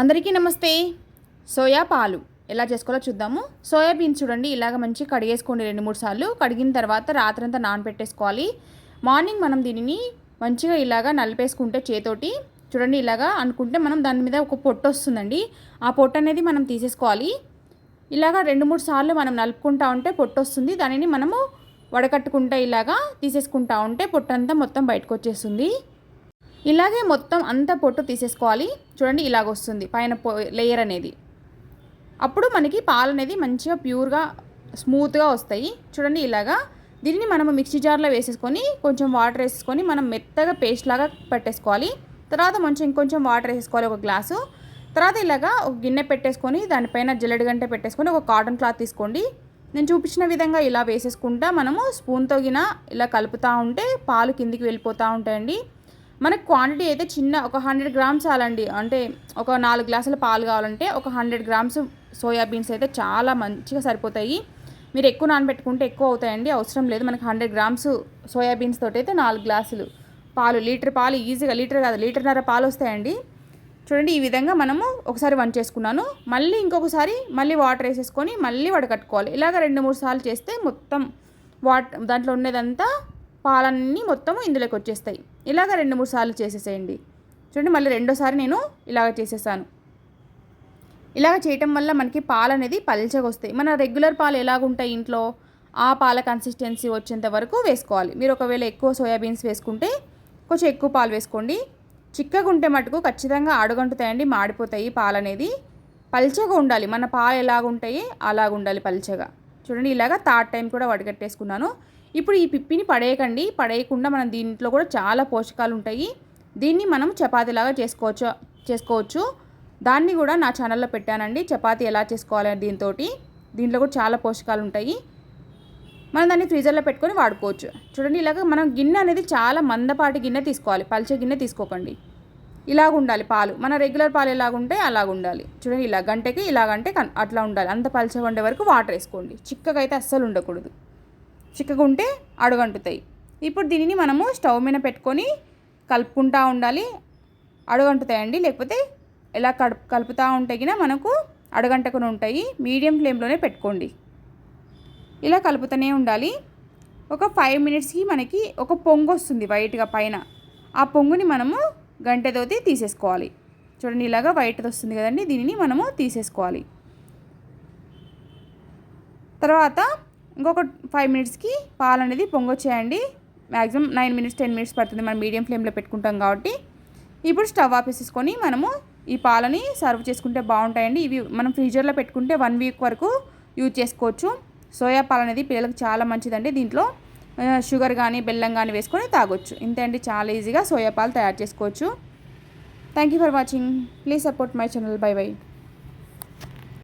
అందరికీ నమస్తే. సోయా పాలు. ఎలా చేసుకోవాలో చూద్దాము. సోయా బీన్స్ చూడండి ఇలాగ మంచి కడిగేసుకోండి రెండు మూడు సార్లు. కడిగిన తర్వాత రాత్రంతా నానబెట్టేసుకోవాలి. మార్నింగ్ మనం దీనిని మంచిగా ఇలాగా నలిపేసుకుంటే చేతోటి చూడండి ఇలాగా అనుకుంటే మనం దాని మీద ఒక పొట్టు వస్తుందండి. ఆ పొట్టు అనేది మనం తీసేసుకోవాలి. ఇలాగా రెండు మూడు సార్లు మనం నలుపుకుంటా ఉంటే పొట్టు వస్తుంది. దానిని మనము వడకట్టుకుంటా ఇలాగా తీసేసుకుంటా ఉంటే పొట్టంతా మొత్తం బయటకు వచ్చేస్తుంది. ఇలాగే మొత్తం అంతా పొట్టు తీసేసుకోవాలి. చూడండి ఇలాగ వస్తుంది. పైన లేయర్ అనేది. అప్పుడు మనకి పాలు అనేది మంచిగా ప్యూర్గా స్మూత్గా వస్తాయి. చూడండి ఇలాగా. దీనిని మనం మిక్సీ జార్లో వేసేసుకొని కొంచెం వాటర్ వేసేసుకొని మనం మెత్తగా పేస్ట్ లాగా పెట్టేసుకోవాలి. తర్వాత మంచి ఇంకొంచెం వాటర్ వేసేసుకోవాలి ఒక గ్లాసు. తర్వాత ఇలాగా ఒక గిన్నె పెట్టేసుకొని దానిపైన జల్లెడ గంట పెట్టేసుకొని ఒక కాటన్ క్లాత్ తీసుకోండి. నేను చూపించిన విధంగా ఇలా వేసేసుకుంటా మనము. స్పూన్తో గిన ఇలా కలుపుతూ ఉంటే పాలు కిందికి వెళ్ళిపోతూ ఉంటాయండి. మనకు క్వాంటిటీ అయితే చిన్న ఒక హండ్రెడ్ గ్రామ్స్ చాలండి. అంటే ఒక నాలుగు గ్లాసుల పాలు కావాలంటే ఒక హండ్రెడ్ గ్రామ్స్ సోయాబీన్స్ అయితే చాలా మంచిగా సరిపోతాయి. మీరు ఎక్కువ నానబెట్టుకుంటే ఎక్కువ అవుతాయండి. అవసరం లేదు. మనకి హండ్రెడ్ గ్రామ్స్ సోయాబీన్స్ తోటి అయితే నాలుగు గ్లాసులు పాలు. లీటర్ పాలు ఈజీగా లీటర్ కాదు లీటర్న్నర పాలు వస్తాయండి. చూడండి ఈ విధంగా మనము ఒకసారి వన్ చేసుకున్నాను. మళ్ళీ ఇంకొకసారి మళ్ళీ వాటర్ వేసేసుకొని మళ్ళీ వడకట్టుకోవాలి. ఇలాగ రెండు మూడు సార్లు చేస్తే మొత్తం వాట్ దాంట్లో ఉండేదంతా పాలన్నీ మొత్తము ఇందులోకి వచ్చేస్తాయి. ఇలాగ రెండు మూడు సార్లు చేసేసేయండి. చూడండి మళ్ళీ రెండోసారి నేను ఇలాగ చేసేసాను. ఇలాగ చేయటం వల్ల మనకి పాలు అనేది పల్చగా వస్తాయి. మన రెగ్యులర్ పాలు ఎలాగుంటాయి ఇంట్లో? ఆ పాల కన్సిస్టెన్సీ వచ్చేంత వరకు వేసుకోవాలి. మీరు ఒకవేళ ఎక్కువ సోయాబీన్స్ వేసుకుంటే కొంచెం ఎక్కువ పాలు వేసుకోండి. చిక్కగా ఉంటే మటుకు ఖచ్చితంగా అడుగంటుతాయండి మాడిపోతాయి పాలు అనేది పల్చగా ఉండాలి. మన పాలు ఎలాగుంటాయి? అలాగుండాలి పల్చగా. చూడండి ఇలాగ థర్డ్ టైం కూడా వడగట్టేసుకున్నాను. ఇప్పుడు ఈ పిప్పిని పడేయకండి. పడేయకుండా మనం దీంట్లో కూడా చాలా పోషకాలు ఉంటాయి దీన్ని మనం చపాతీలాగా చేసుకోవచ్చు చేసుకోవచ్చు. దాన్ని కూడా నా ఛానల్లో పెట్టానండి. చపాతీ ఎలా చేసుకోవాలి దీంతో దీంట్లో కూడా చాలా పోషకాలు ఉంటాయి మనం దాన్ని ఫ్రీజర్లో పెట్టుకొని వాడుకోవచ్చు. చూడండి ఇలాగ మనం గిన్నె అనేది చాలా మందపాటి గిన్నె తీసుకోవాలి. పల్చే గిన్నె తీసుకోకండి. ఇలాగ ఉండాలి పాలు. మన రెగ్యులర్ పాలు ఎలాగుంటే అలాగ ఉండాలి చూడండి ఇలా గంటకి ఇలాగంటే అట్లా ఉండాలి. అంత పల్చగా ఉండే వరకు వాటర్ వేసుకోండి. చిక్కగా అయితే అస్సలు ఉండకూడదు. చిక్కగా ఉంటే అడుగంటుతాయి. ఇప్పుడు దీనిని మనము స్టవ్ మీద పెట్టుకొని కలుపుకుంటూ ఉండాలి. అడుగంటుతాయండి. లేకపోతే ఎలా కడుపు కలుపుతూ ఉంటే మనకు అడగంటకుని ఉంటాయి. మీడియం ఫ్లేమ్లోనే పెట్టుకోండి. ఇలా కలుపుతూనే ఉండాలి. ఒక ఫైవ్ మినిట్స్కి మనకి ఒక పొంగు వస్తుంది వైట్గా పైన. ఆ పొంగుని మనము గంటతోటి తీసేసుకోవాలి. చూడండి ఇలాగా వైట్ది వస్తుంది కదండి. దీనిని మనము తీసేసుకోవాలి. తర్వాత ఇంకొక ఫైవ్ మినిట్స్కి పాలు అనేది పొంగొచ్చేయండి. Maximum nine minutes ten minutes పడుతుంది మనం మీడియం ఫ్లేమ్లో పెట్టుకుంటాం కాబట్టి. ఇప్పుడు స్టవ్ ఆపేసేసుకొని మనము ఈ పాలని సర్వ్ చేసుకుంటే బాగుంటాయండి. ఇవి మనం ఫ్రీజర్లో పెట్టుకుంటే వన్ వీక్ వరకు యూజ్ చేసుకోవచ్చు. సోయా పాలు అనేది పిల్లలకు చాలా మంచిదండి దీంట్లో. షుగర్ కానీ బెల్లం కానీ వేసుకొని తాగొచ్చు. ఇంతే అండి చాలా ఈజీగా సోయా పాలు తయారు చేసుకోవచ్చు. Thank you for watching please support my channel bye bye